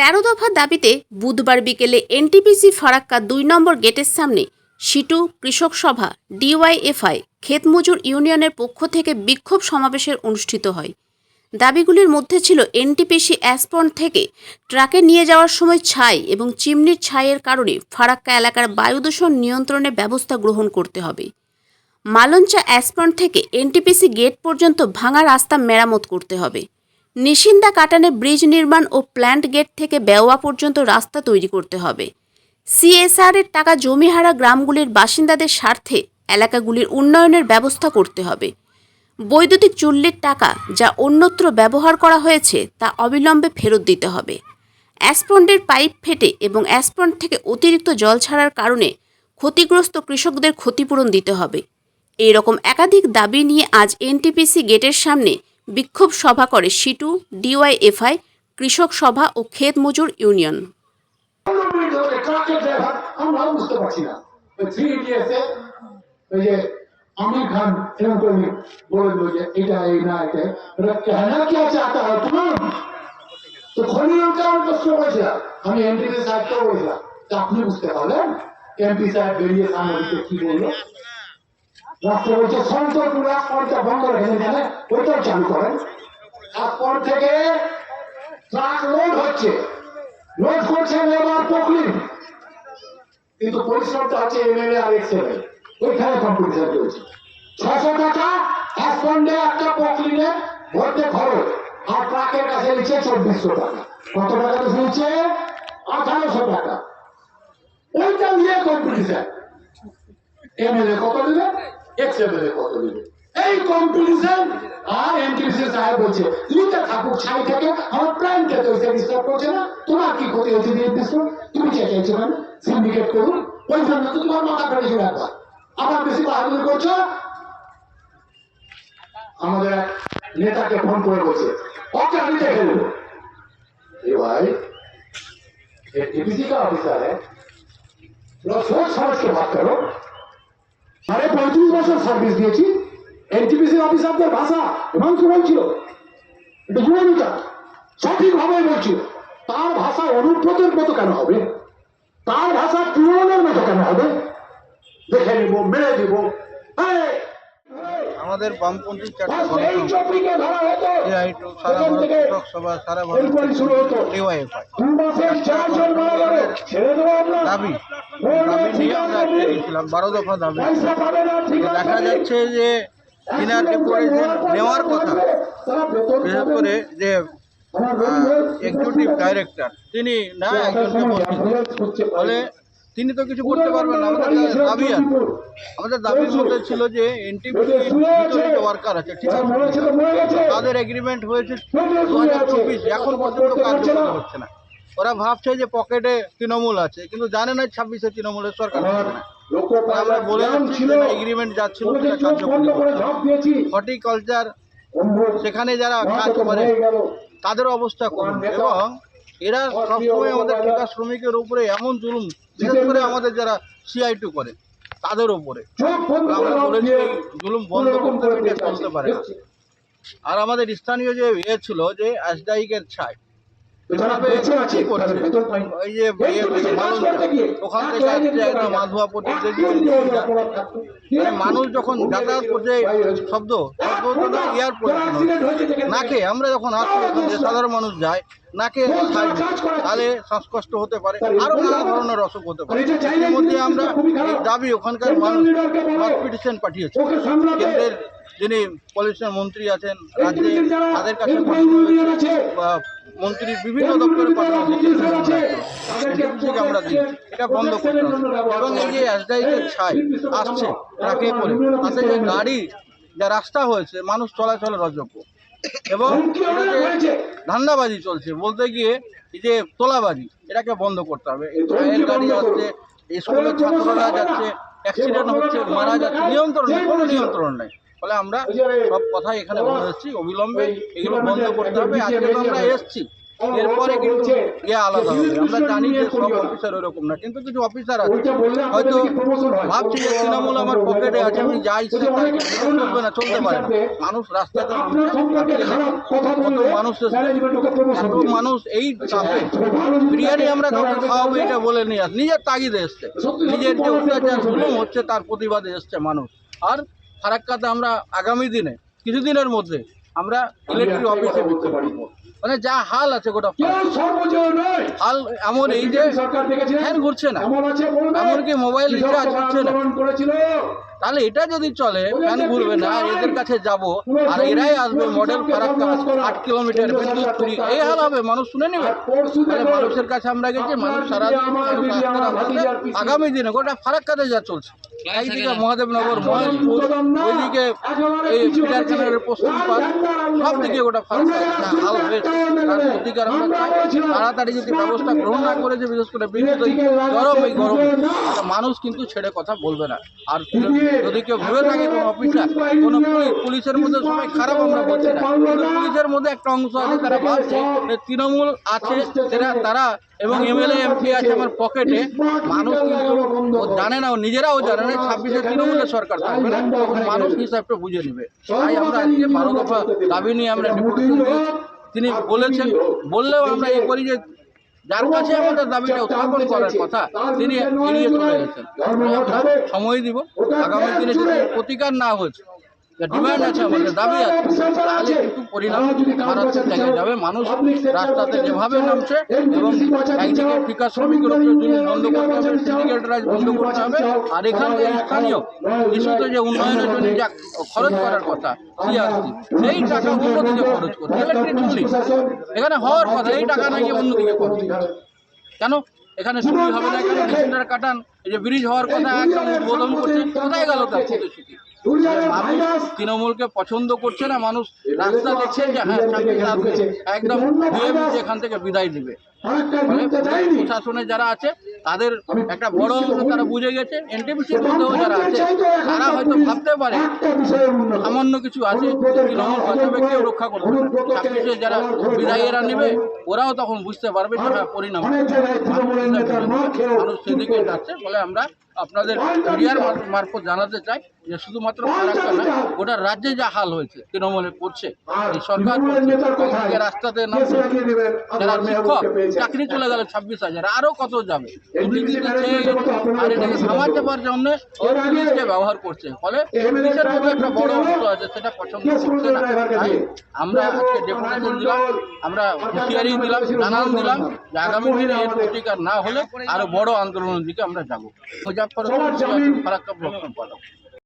তেরো দফা দাবিতে বুধবার বিকেলে এনটিপিসি ফারাক্কা দুই নম্বর গেটের সামনে সিটু কৃষক সভা, ডিওয়াইএফআই ক্ষেতমজুর ইউনিয়নের পক্ষ থেকে বিক্ষোভ সমাবেশের অনুষ্ঠিত হয়। দাবিগুলির মধ্যে ছিল এনটিপিসি অ্যাসপন্ড থেকে ট্রাকে নিয়ে যাওয়ার সময় ছাই এবং চিমনির ছাইয়ের কারণে ফারাক্কা এলাকার বায়ুদূষণ নিয়ন্ত্রণে ব্যবস্থা গ্রহণ করতে হবে। মালঞ্চা অ্যাসপন্ড থেকে এনটিপিসি গেট পর্যন্ত ভাঙা রাস্তা মেরামত করতে হবে। নিশিন্দা কাটানে ব্রিজ নির্মাণ ও প্ল্যান্ট গেট থেকে বেওয়া পর্যন্ত রাস্তা তৈরি করতে হবে। সিএসআর এর টাকা জমিহারা গ্রামগুলির বাসিন্দাদের স্বার্থে এলাকাগুলির উন্নয়নের ব্যবস্থা করতে হবে। বৈদ্যুতিক চুল্লির টাকা যা অন্যত্র ব্যবহার করা হয়েছে তা অবিলম্বে ফেরত দিতে হবে। অ্যাসপন্ডের পাইপ ফেটে এবং অ্যাসপন্ড থেকে অতিরিক্ত জল ছাড়ার কারণে ক্ষতিগ্রস্ত কৃষকদের ক্ষতিপূরণ দিতে হবে। এই রকম একাধিক দাবি নিয়ে আজ এনটিপিসি গেটের সামনে বিক্ষোভ সভা করে সিটু ডিওয়াইএফআই কৃষক সভা ও ক্ষেত মজুর ইউনিয়ন আমি বুঝতে পারলেন এমপি সাহেব বেরিয়ে কি বলল রাস্তা বলছে সন্তরপুর রাজপথটা বন্ধ রেখে জানে ওইটাও চালু করেন। তারপর থেকে ট্রাক লোড হচ্ছে। লোড করছে লেবার পকলিন কিন্তু পরিশ্রমটা আছে এমএলএ আর এক্সএলএ ওইখানে কম্পিটিশন চলছে। ছশো টাকা হ্যাসপন্ডে একটা পকলিনে ভরতে খরচ। আর ট্রাকের কাছে নিচ্ছে চব্বিশশো টাকা। কত টাকা শুনছে? আঠারোশো টাকা। ওইটা নিয়ে কম্পিটিশন এমএলএ কত দিবে এক্স এমএলএ কত দিবে এই কম্পিটিশন আর এমটিসি সাহেব বলছে নিতে থাকুক ছাই থেকে আমার প্ল্যান থেকে ওইটা ডিস্টার্ব করছে না তোমার কি ক্ষতি হচ্ছে দিয়ে দিচ্ছ তুমি চেঁচাইছো কেন সিন্ডিকেট করুন ওই জন্য তো তোমার মাথা ফেলেছিল একবার আবার বেশি বাহাদুরি করছো আমাদের এক নেতাকে ফোন করে বলছে ওকে আমি দেখে নেবো ए भाई ये टीपीसी का ऑफिसर है थोड़ा सोच समझ के बात करो সাড়ে পঁয়ত্রিশ বছর সার্ভিস দিয়েছি। এনটিপিসি অফিসারদের ভাষা হিমাংশু বলছিল। এটা যুবমিতা সঠিকভাবে বলছিল। তার ভাষা অনুব্রতের মতো কেন হবে? তার ভাষা তৃণমূলের মতো কেন হবে? দেখে নিব মেরে দিব আমাদের বামপন্থী দেবো। দাবি নিয়ে আমরা নেই। গিয়েছিলাম বারো দফা দাবি। দেখা যাচ্ছে যে কিনা ডেপুটেশন নেওয়ার কথা বিশেষ করে যে এক্সিকিউটিভ ডাইরেক্টর তিনি না একজনকে ফলে তিনি তো কিছু করতে পারবেন না আমাদের দাবি আছে। আমাদের দাবির মধ্যে ছিল যে এনটিপিসি যে ওয়ার্কার আছে। ঠিক আছে। তাদের এগ্রিমেন্ট হয়েছে দু হাজার চব্বিশ এখন পর্যন্ত কার্যকর হচ্ছে না। ওরা ভাবছে যে পকেটে তৃণমূল আছে কিন্তু জানে না ছাব্বিশে তৃণমূলের সরকার আমরা বলে এগ্রিমেন্ট যাচ্ছিল হর্টিকালচার সেখানে যারা কাজ করে তাদের অবস্থা করুন এবং এরা সবসময় আমাদের ঠিকা শ্রমিকের উপরে এমন জুলুম বিশেষ করে আমাদের যারা সিআই টু করে তাদের উপরে। আমরা বলেছি জুলুম বন্ধ করতে পারে আর আমাদের স্থানীয় যে ইয়ে ছিল যে আজদাইকের ছাই ইয়ে ওখান থেকে মাধুয়া পর্যন্ত মানে মানুষ যখন যাতায়াত করছে শব্দ শব্দ এয়ার নাকে আমরা যখন আসছি সাধারণ মানুষ যায় নাকে তাহলে শ্বাসকষ্ট হতে পারে আরও নানা ধরনের অসুখ হতে পারে। এর মধ্যে আমরা এই দাবি ওখানকার মানুষ পিটিশন পাঠিয়েছে। কেন্দ্রের যিনি পলিউশন মন্ত্রী আছেন রাজ্যে তাদের কাছে মন্ত্রীর বিভিন্ন দপ্তরে পাঠানো কে আমরা দিই। এটা বন্ধ করতে এবং এই যে এসডাইকের ছাই আসছে ট্রাকে করে তাতে যে গাড়ি যা রাস্তা হয়েছে মানুষ চলাচলের অযোগ্য। এবং ধান্দাবাজি চলছে। বলতে গিয়ে এই যে তোলাবাজি এটাকে বন্ধ করতে হবে। এই ছায়ের গাড়ি যাচ্ছে স্কুলের ছাত্ররা যাচ্ছে অ্যাক্সিডেন্ট হচ্ছে মারা যাচ্ছে নিয়ন্ত্রণ নেই কোনো নিয়ন্ত্রণ নেই। ফলে আমরা সব কথাই এখানে বলে যাচ্ছি অবিলম্বে এগুলো বন্ধ করতে হবে। আজকে আমরা এসেছি। এরপরে কিন্তু ইয়ে আলাদা হবে। আমরা জানি যে সব অফিসার ওরকম না কিন্তু কিছু অফিসার আছে। হয়তো হয়? ভাবছি যে তৃণমূল আমার পকেটে আছে আমি যাই চলবে না চলতে পারে। না। মানুষ রাস্তাতে এত মানুষ এই চাপে বিরিয়ানি আমরা কাউকে খাওয়াবো এটা বলে নিয়ে আস। নিজের তাগিদে এসছে। নিজের যে অত্যাচার জুলুম হচ্ছে তার প্রতিবাদে এসছে মানুষ। আর ফারাক্কাতে আমরা আগামী দিনে কিছুদিনের মধ্যে আমরা ইলেকট্রিক অফিসে বিক্ষোভ করব মানে যা হাল আছে গোটা হাল এমন এই যে ফ্যান ঘুরছে না। এমনকি মোবাইল রিচার্জ হচ্ছে না। তাহলে এটা যদি চলে ফ্যান ঘুরবে না? এদের কাছে যাব। আর এরাই আসবে মডেল ফারাক্কা আট কিলোমিটার বিদ্যুৎ ফ্রি এই হাল হবে মানুষ শুনে নেবে। তাহলে মানুষের কাছে আমরা গেছি মানুষ সারা। আগামী দিনে গোটা ফারাক্কাতে যা চলছে। এইদিকে মহাদেবনগর মহেশপুর ওইদিকে এই পিলার ক্যানালের পশ্চিম পাশ সব দিকে গোটা ফারাক্কা। যা হাল হয়েছে তার। প্রতিকার তাড়াতাড়ি যদি ব্যবস্থা গ্রহণ না করেছে বিশেষ করে বিদ্যুৎ গরম এই গরমে। মানুষ কিন্তু ছেড়ে কথা বলবে না। আর যদি কেউ ভেবে থাকে কোনো অফিসার কোনো পুলিশ পুলিশের মধ্যে সবাই খারাপ আমরা বলছি না। পুলিশের মধ্যে একটা অংশ আছে তারা ভাবছে তৃণমূল আছে সেটা তারা এবং এমএলএ এমপি আছে আমার পকেটে মানুষ কিন্তু ও জানে না ও নিজেরাও জানে না ছাব্বিশে তৃণমূলের সরকার থাকবে না। তখন মানুষ হিসাবটা বুঝে নেবে। তাই আমরা আজকে বারো দফা দাবি নিয়ে আমরা তিনি বলেছেন বললেও আমরা এই করি যে যার কাছে আমাদের দাবিটা উত্থাপন করার কথা তিনি এড়িয়ে চলে গেছেন। সময় দিব। আগামী দিনে যদি প্রতিকার না হচ্ছে ডিমান্ড আছে আমাদের দাবি আছে তাহলে কিন্তু পরিণাম মারাত্মক জায়গায় যাবে মানুষ রাস্তাতে যেভাবে নামছে এবং একদিকে ঠিকা শ্রমিকের উপরে জুলুম বন্ধ করতে হবে সিন্ডিকেট রাজ বন্ধ করতে হবে আর এখানকার স্থানীয় ইস্যুতে যে উন্নয়নের জন্য যা খরচ করার কথা সিআরসি সেই টাকা অন্যদিকে খরচ করছে ইলেকট্রিক চুল্লি এখানে হওয়ার কথা এই টাকা নাকি অন্যদিকে খরচ। কেন? এখানে চুরি হবে না মেশিনটার কাটান এই যে ব্রিজ হওয়ার কথা একদম উদ্বোধন করছে কোথায় গেল তার প্রতিশ্রুতি মানুষ তৃণমূলকে পছন্দ করছে না মানুষ রাস্তা দেখছে যে হ্যাঁ একদম যেখান এখান থেকে বিদায় দিবে প্রশাসনে যারা আছে তাদের একটা বড় অংশ তারা বুঝে গেছে এনটিপিসির মধ্যেও যারা আছে তারা হয়তো ভাবতে পারে সামান্য কিছু আছে তৃণমূল বাঁচাবে কেউ রক্ষা করবে ছাব্বিশে যারা বিদায়ীরা নেবে ওরাও তখন বুঝতে পারবে যে হ্যাঁ পরিণাম মানুষ সেদিকে যাচ্ছে ফলে আমরা আপনাদের মিডিয়ার মারফত জানাতে চাই যে শুধুমাত্র ফারাক্কা না গোটা রাজ্যে যা হাল হয়েছে তৃণমূলে করছে। এই সরকার রাস্তাতে নামছে যারা শিক্ষক চাকরি চলে গেল ছাব্বিশ হাজার আরও কত যাবে? জন্য পুলিশকে ব্যবহার করছে। ফলে পুলিশের মধ্যে একটা বড় অংশ আছে সেটা পছন্দ করছে না। আমরা আজকে ডেপুটেশন দিলাম আমরা হুঁশিয়ারি দিলাম জানান দিলাম যে আগামী দিনে এর প্রতিকার না হলে আরও বড় আন্দোলনের দিকে আমরা যাব। মুজাফর ফারাক্কা সম্পাদক।